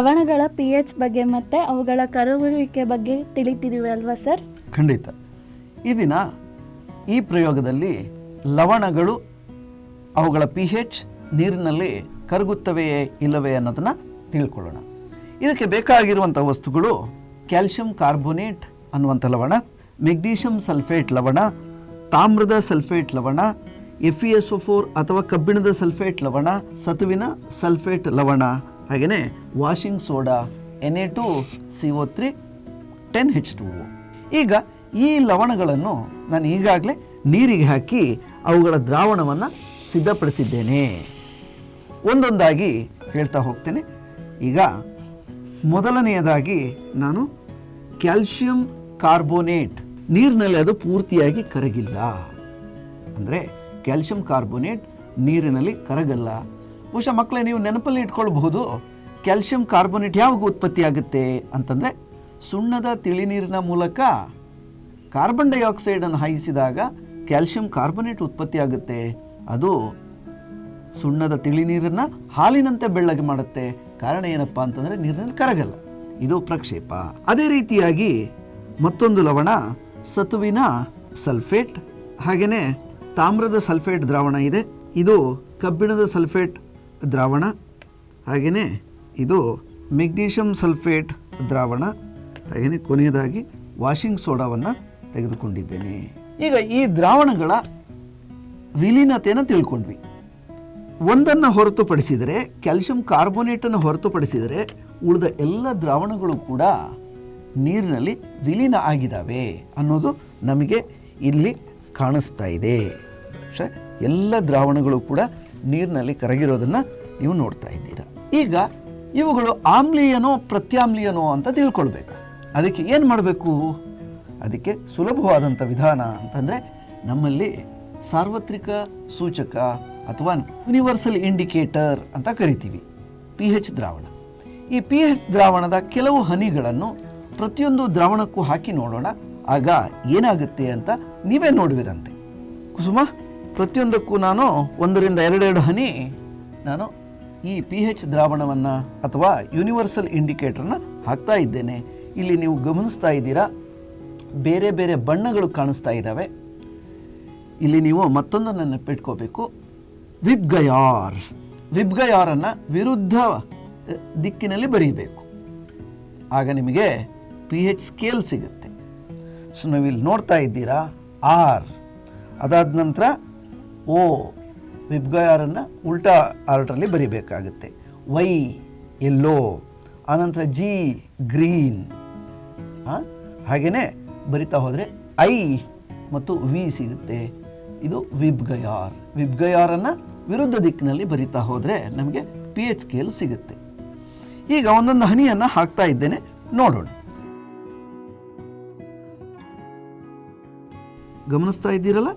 ಲವಣಗಳ P H ಬಗ್ಗೆ ಮತ್ತು ಅವುಗಳ ಕರಗುವಿಕೆ ಬಗ್ಗೆ ತಿಳಿತಿದ್ದೀವಿ ಅಲ್ವಾ ಸರ್ ಖಂಡಿತ. ಈ ದಿನ ಈ ಪ್ರಯೋಗದಲ್ಲಿ ಲವಣಗಳು ಅವುಗಳ ಪಿ ಹೆಚ್ ನೀರಿನಲ್ಲಿ ಕರಗುತ್ತವೆಯೇ ಇಲ್ಲವೇ ಅನ್ನೋದನ್ನು ತಿಳ್ಕೊಳ್ಳೋಣ. ಇದಕ್ಕೆ ಬೇಕಾಗಿರುವಂಥ ವಸ್ತುಗಳು ಕ್ಯಾಲ್ಸಿಯಂ ಕಾರ್ಬೋನೇಟ್ ಅನ್ನುವಂಥ ಲವಣ, ಮೆಗ್ನೀಷಿಯಂ ಸಲ್ಫೇಟ್ ಲವಣ, ತಾಮ್ರದ ಸಲ್ಫೇಟ್ ಲವಣ, ಎಫ್ ಇ ಎಸ್ ಫೋರ್ ಅಥವಾ ಕಬ್ಬಿಣದ ಸಲ್ಫೇಟ್ ಲವಣ, ಸತುವಿನ ಸಲ್ಫೇಟ್ ಲವಣ. ಹಾಗೆಯೇ washing soda, N A two, C O three, ten H two ಈಗ ಈ ಲವಣಗಳನ್ನು ನಾನು ಈಗಾಗಲೇ ನೀರಿಗೆ ಹಾಕಿ ಅವುಗಳ ದ್ರಾವಣವನ್ನು ಸಿದ್ಧಪಡಿಸಿದ್ದೇನೆ. ಒಂದೊಂದಾಗಿ ಹೇಳ್ತಾ ಹೋಗ್ತೇನೆ. ಈಗ ಮೊದಲನೆಯದಾಗಿ ನಾನು ಕ್ಯಾಲ್ಶಿಯಂ ಕಾರ್ಬೋನೇಟ್, ನೀರಿನಲ್ಲಿ ಅದು ಪೂರ್ತಿಯಾಗಿ ಕರಗಿಲ್ಲ. ಅಂದರೆ ಕ್ಯಾಲ್ಶಿಯಂ ಕಾರ್ಬೋನೇಟ್ ನೀರಿನಲ್ಲಿ ಕರಗಲ್ಲ. ಬಹುಶಃ ಮಕ್ಕಳೇ ನೀವು ನೆನಪಲ್ಲಿ ಇಟ್ಕೊಳ್ಬಹುದು ಕ್ಯಾಲ್ಶಿಯಂ ಕಾರ್ಬೋನೇಟ್ ಯಾವಾಗ ಉತ್ಪತ್ತಿ ಆಗುತ್ತೆ ಅಂತಂದರೆ ಸುಣ್ಣದ ತಿಳಿನೀರಿನ ಮೂಲಕ ಕಾರ್ಬನ್ ಡೈಆಕ್ಸೈಡನ್ನು ಹಾಯಿಸಿದಾಗ ಕ್ಯಾಲ್ಶಿಯಂ ಕಾರ್ಬೋನೇಟ್ ಉತ್ಪತ್ತಿ ಆಗುತ್ತೆ ಅದು ಸುಣ್ಣದ ತಿಳಿ ನೀರನ್ನು ಹಾಲಿನಂತೆ ಬೆಳ್ಳಗೆ ಮಾಡುತ್ತೆ. ಕಾರಣ ಏನಪ್ಪ ಅಂತಂದರೆ ನೀರಿನಲ್ಲಿ ಕರಗಲ್ಲ. ಇದು ಪ್ರಕ್ಷೇಪ. ಅದೇ ರೀತಿಯಾಗಿ ಮತ್ತೊಂದು ಲವಣ, ಸತುವಿನ ಸಲ್ಫೇಟ್ ಹಾಗೆಯೇ ತಾಮ್ರದ ಸಲ್ಫೇಟ್ ದ್ರಾವಣ ಇದೆ. ಇದು ಕಬ್ಬಿಣದ ಸಲ್ಫೇಟ್ ದ್ರಾವಣ ಹಾಗೆಯೇ ಇದು ಮೆಗ್ನೀಷಿಯಂ ಸಲ್ಫೇಟ್ ದ್ರಾವಣ ಹಾಗೆಯೇ ಕೊನೆಯದಾಗಿ ವಾಷಿಂಗ್ ಸೋಡಾವನ್ನು ತೆಗೆದುಕೊಂಡಿದ್ದೇನೆ. ಈಗ ಈ ದ್ರಾವಣಗಳ ವಿಲೀನತೆಯನ್ನು ತಿಳ್ಕೊಂಡ್ವಿ. ಒಂದನ್ನು ಹೊರತುಪಡಿಸಿದರೆ ಕ್ಯಾಲ್ಶಿಯಂ ಕಾರ್ಬೋನೇಟನ್ನು ಹೊರತುಪಡಿಸಿದರೆ, ಉಳಿದ ಎಲ್ಲ ದ್ರಾವಣಗಳು ಕೂಡ ನೀರಿನಲ್ಲಿ ವಿಲೀನ ಆಗಿದ್ದಾವೆ ಅನ್ನೋದು ನಮಗೆ ಇಲ್ಲಿ ಕಾಣಿಸ್ತಾ ಇದೆ. ಎಲ್ಲ ದ್ರಾವಣಗಳು ಕೂಡ ನೀರಿನಲ್ಲಿ ಕರಗಿರೋದನ್ನ ನೀವು ನೋಡ್ತಾ ಇದ್ದೀರಾ. ಈಗ ಇವುಗಳು ಆಮ್ಲೀಯನೋ ಪ್ರತ್ಯಾಮ್ಲೀಯನೋ ಅಂತ ತಿಳ್ಕೊಳ್ಬೇಕು. ಅದಕ್ಕೆ ಏನು ಮಾಡಬೇಕು? ಅದಕ್ಕೆ ಸುಲಭವಾದಂಥ ವಿಧಾನ ಅಂತಂದರೆ ನಮ್ಮಲ್ಲಿ ಸಾರ್ವತ್ರಿಕ ಸೂಚಕ ಅಥವಾ ಯೂನಿವರ್ಸಲ್ ಇಂಡಿಕೇಟರ್ ಅಂತ ಕರಿತೀವಿ. ಪಿ ಹೆಚ್ ದ್ರಾವಣ. ಈ ಪಿ ಹೆಚ್ ದ್ರಾವಣದ ಕೆಲವು ಹನಿಗಳನ್ನು ಪ್ರತಿಯೊಂದು ದ್ರಾವಣಕ್ಕೂ ಹಾಕಿ ನೋಡೋಣ. ಆಗ ಏನಾಗುತ್ತೆ ಅಂತ ನೀವೇ ನೋಡುವಿರಂತೆ. ಕುಸುಮ ಪ್ರತಿಯೊಂದಕ್ಕೂ ನಾನು ಒಂದರಿಂದ ಎರಡೆರಡು ಹನಿ, ನಾನು ಈ ಪಿ ಹೆಚ್ ದ್ರಾವಣವನ್ನು ಅಥವಾ ಯೂನಿವರ್ಸಲ್ ಇಂಡಿಕೇಟರ್ನ ಹಾಕ್ತಾ ಇದ್ದೇನೆ. ಇಲ್ಲಿ ನೀವು ಗಮನಿಸ್ತಾ ಇದ್ದೀರಾ, ಬೇರೆ ಬೇರೆ ಬಣ್ಣಗಳು ಕಾಣಿಸ್ತಾ ಇದ್ದಾವೆ. ಇಲ್ಲಿ ನೀವು ಮತ್ತೊಂದನ್ನು ನೆನಪಿಟ್ಕೋಬೇಕು ವಿಬ್ಗಯಾರ್. ವಿಬ್ಗಯಾರನ್ನು ವಿರುದ್ಧ ದಿಕ್ಕಿನಲ್ಲಿ ಬರೀಬೇಕು. ಆಗ ನಿಮಗೆ ಪಿ ಹೆಚ್ ಸ್ಕೇಲ್ ಸಿಗುತ್ತೆ. ಸೊ ನಾವಿಲ್ಲಿ ನೋಡ್ತಾ ಇದ್ದೀರಾ ಆರ್ ಅದಾದ ನಂತರ ಓ, ವಿಬ್ಗಯಾರನ್ನು ಉಲ್ಟಾ ಆರ್ಡ್ರಲ್ಲಿ ಬರಿಬೇಕಾಗುತ್ತೆ. ವೈ, ಎಲ್ಲೋ, ಆನಂತರ ಜಿ, ಗ್ರೀನ್. ಹಾಗೆಯೇ ಬರಿತಾ ಹೋದರೆ ಐ ಮತ್ತು ವಿ ಸಿಗುತ್ತೆ. ಇದು ವಿಬ್ಗಯಾರ್. ವಿಬ್ಗಯಾರನ್ನು ವಿರುದ್ಧ ದಿಕ್ಕಿನಲ್ಲಿ ಬರಿತಾ ಹೋದರೆ ನಮಗೆ ಪಿ ಎಚ್ ಸ್ಕೇಲ್ ಸಿಗುತ್ತೆ. ಈಗ ಒಂದೊಂದು ಹನಿಯನ್ನು ಹಾಕ್ತಾ ಇದ್ದೇನೆ, ನೋಡೋಣ. ಗಮನಿಸ್ತಾ ಇದ್ದೀರಲ್ಲ?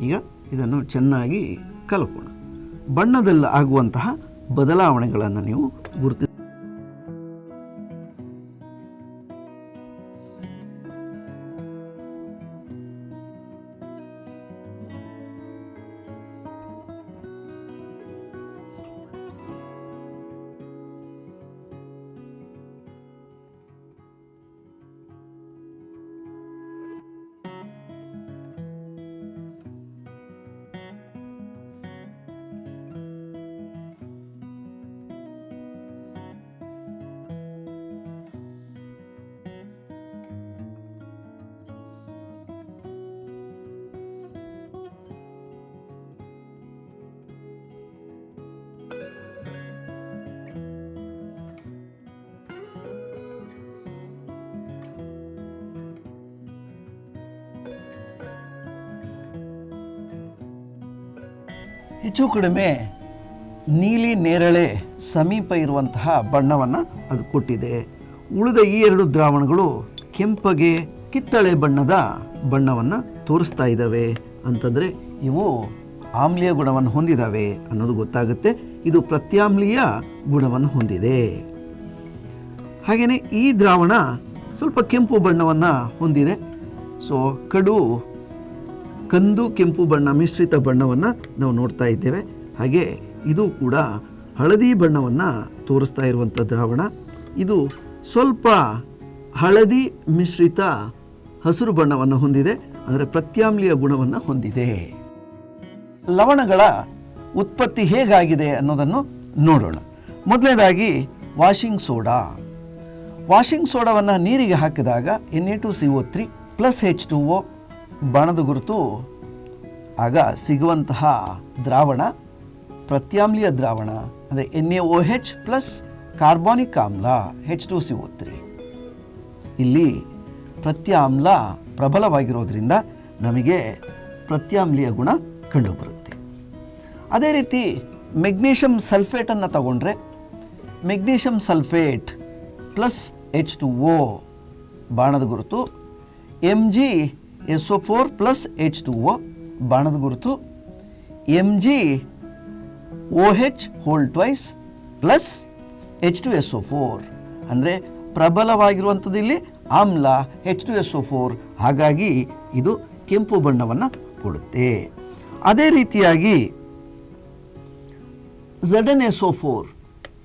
ಈಗ ಇದನ್ನು ಚೆನ್ನಾಗಿ ಕಲಕೋಣ. ಬಣ್ಣದಲ್ಲಿ ಆಗುವಂತಹ ಬದಲಾವಣೆಗಳನ್ನು ನೀವು ಗುರುತಿ ಹೆಚ್ಚು ಕಡಿಮೆ ನೀಲಿ ನೇರಳೆ ಸಮೀಪ ಇರುವಂತಹ ಬಣ್ಣವನ್ನು ಅದು ಕೊಟ್ಟಿದೆ. ಉಳಿದ ಈ ಎರಡು ದ್ರಾವಣಗಳು ಕೆಂಪಗೆ ಕಿತ್ತಳೆ ಬಣ್ಣದ ಬಣ್ಣವನ್ನು ತೋರಿಸ್ತಾ ಇದ್ದಾವೆ. ಅಂತಂದರೆ ಇವು ಆಮ್ಲೀಯ ಗುಣವನ್ನು ಹೊಂದಿದ್ದಾವೆ ಅನ್ನೋದು ಗೊತ್ತಾಗುತ್ತೆ. ಇದು ಪ್ರತ್ಯಾಮ್ಲೀಯ ಗುಣವನ್ನು ಹೊಂದಿದೆ. ಹಾಗೆಯೇ ಈ ದ್ರಾವಣ ಸ್ವಲ್ಪ ಕೆಂಪು ಬಣ್ಣವನ್ನು ಹೊಂದಿದೆ. ಸೊ ಕಡು ಕಂದು ಕೆಂಪು ಬಣ್ಣ, ಮಿಶ್ರಿತ ಬಣ್ಣವನ್ನು ನಾವು ನೋಡ್ತಾ ಇದ್ದೇವೆ. ಹಾಗೆ ಇದು ಕೂಡ ಹಳದಿ ಬಣ್ಣವನ್ನು ತೋರಿಸ್ತಾ ಇರುವಂಥ ದ್ರಾವಣ. ಇದು ಸ್ವಲ್ಪ ಹಳದಿ, ಮಿಶ್ರಿತ ಹಸಿರು ಬಣ್ಣವನ್ನು ಹೊಂದಿದೆ. ಅಂದರೆ ಪ್ರತ್ಯಾಮ್ಲೀಯ ಗುಣವನ್ನು ಹೊಂದಿದೆ. ಲವಣಗಳ ಉತ್ಪತ್ತಿ ಹೇಗಾಗಿದೆ ಅನ್ನೋದನ್ನು ನೋಡೋಣ. ಮೊದಲನೇದಾಗಿ ವಾಷಿಂಗ್ ಸೋಡಾ. ವಾಷಿಂಗ್ ಸೋಡಾವನ್ನು ನೀರಿಗೆ ಹಾಕಿದಾಗ N A two C O three plus H two O ಬಾಣದ ಗುರುತು, ಆಗ ಸಿಗುವಂತಹ ದ್ರಾವಣ, ಪ್ರತ್ಯಾಮ್ಲೀಯ ದ್ರಾವಣ, ಅಂದರೆ N A O H plus carbonic ಆಮ್ಲ H two C O three ಇಲ್ಲಿ ಪ್ರತ್ಯಾಮ್ಲ ಪ್ರಬಲವಾಗಿರೋದ್ರಿಂದ ನಮಗೆ ಪ್ರತ್ಯಾಮ್ಲೀಯ ಗುಣ ಕಂಡುಬರುತ್ತೆ. ಅದೇ ರೀತಿ ಮೆಗ್ನೀಷಿಯಂ ಸಲ್ಫೇಟನ್ನು ತಗೊಂಡ್ರೆ, magnesium sulphate plus H two O ಬಾಣದ ಗುರುತು M G S O four plus H two O, ಬಾಣದ ಗುರುತು. M G O H whole twice plus H two S O four ಅಂದರೆ ಪ್ರಬಲವಾಗಿರುವಂಥದ್ದು ಇಲ್ಲಿ ಆಮ್ಲ H two S O four ಹಾಗಾಗಿ ಇದು ಕೆಂಪು ಬಣ್ಣವನ್ನು ಕೊಡುತ್ತೆ. ಅದೇ ರೀತಿಯಾಗಿ Z N S O four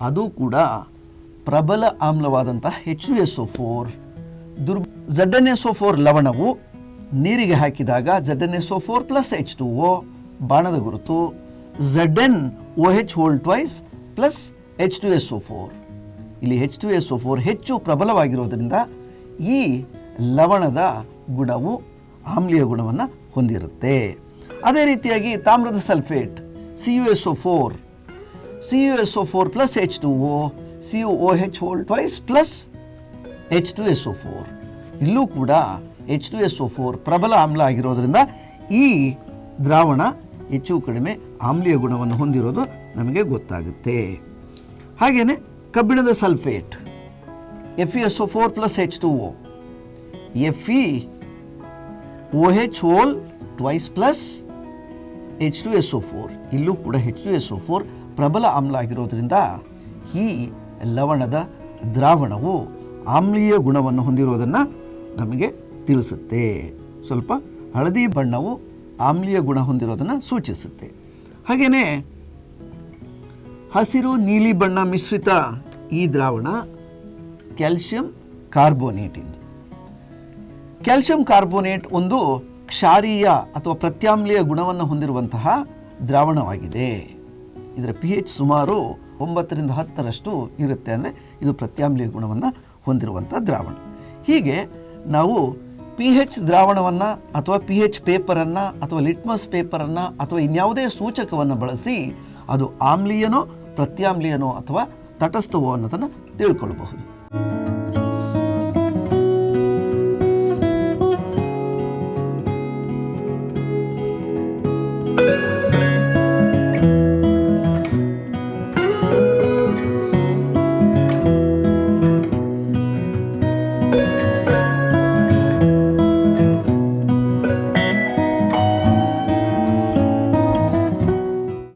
ಅದು ಕೂಡ ಪ್ರಬಲ ಆಮ್ಲವಾದಂಥ H two S O four ದುರ್ Z N S O four ಲವಣವು ನೀರಿಗೆ ಹಾಕಿದಾಗ Z N S O four plus H two O ಬಾಣದ ಗುರುತು. Z N O H whole twice plus H two S O four ಇಲ್ಲಿ H two S O four ಹೆಚ್ಚು ಪ್ರಬಲವಾಗಿರುವುದರಿಂದ ಈ ಲವಣದ ಗುಣವು ಆಮ್ಲೀಯ ಗುಣವನ್ನು ಹೊಂದಿರುತ್ತೆ. ಅದೇ ರೀತಿಯಾಗಿ ತಾಮ್ರದ sulphate C U S O four C U S O four plus H two O C U O H whole twice plus H two S O four ಇಲ್ಲೂ ಕೂಡ H two S O four ಪ್ರಬಲ ಆಮ್ಲ ಆಗಿರೋದ್ರಿಂದ ಈ ದ್ರಾವಣ ಹೆಚ್ಚು ಕಡಿಮೆ ಆಮ್ಲೀಯ ಗುಣವನ್ನು ಹೊಂದಿರೋದು ನಮಗೆ ಗೊತ್ತಾಗುತ್ತೆ. ಹಾಗೆಯೇ ಕಬ್ಬಿಣದ sulphate F E S O four plus H two O F E O H whole twice plus H two S O four ಇಲ್ಲೂ ಕೂಡ H two S O four ಪ್ರಬಲ ಆಮ್ಲ ಆಗಿರೋದ್ರಿಂದ ಈ ಲವಣದ ದ್ರಾವಣವು ಆಮ್ಲೀಯ ಗುಣವನ್ನು ಹೊಂದಿರೋದನ್ನು ನಮಗೆ ತಿಳಿಸುತ್ತೆ. ಸ್ವಲ್ಪ ಹಳದಿ ಬಣ್ಣವು ಆಮ್ಲೀಯ ಗುಣ ಹೊಂದಿರೋದನ್ನು ಸೂಚಿಸುತ್ತೆ. ಹಾಗೆಯೇ ಹಸಿರು ನೀಲಿ ಬಣ್ಣ ಮಿಶ್ರಿತ ಈ ದ್ರಾವಣ ಕ್ಯಾಲ್ಸಿಯಂ ಕಾರ್ಬೋನೇಟ್ ಇಂದು. ಕ್ಯಾಲ್ಶಿಯಂ ಕಾರ್ಬೋನೇಟ್ ಒಂದು ಕ್ಷಾರೀಯ ಅಥವಾ ಪ್ರತ್ಯಾಮ್ಲೀಯ ಗುಣವನ್ನು ಹೊಂದಿರುವಂತಹ ದ್ರಾವಣವಾಗಿದೆ. ಇದರ ಪಿ ಎಚ್ ಸುಮಾರು ಒಂಬತ್ತರಿಂದ ಹತ್ತರಷ್ಟು ಇರುತ್ತೆ ಅಂದರೆ ಇದು ಪ್ರತ್ಯಾಮ್ಲೀಯ ಗುಣವನ್ನು ಹೊಂದಿರುವಂಥ ದ್ರಾವಣ. ಹೀಗೆ ನಾವು ಪಿ ಹೆಚ್ ದ್ರಾವಣವನ್ನು ಅಥವಾ ಪಿ ಹೆಚ್ ಪೇಪರನ್ನು ಅಥವಾ ಲಿಟ್ಮಸ್ ಪೇಪರನ್ನು ಅಥವಾ ಇನ್ಯಾವುದೇ ಸೂಚಕವನ್ನು ಬಳಸಿ ಅದು ಆಮ್ಲೀಯನೋ ಪ್ರತ್ಯಾಮ್ಲೀಯನೋ ಅಥವಾ ತಟಸ್ಥವೋ ಅನ್ನೋದನ್ನು ತಿಳ್ಕೊಳ್ಬಹುದು.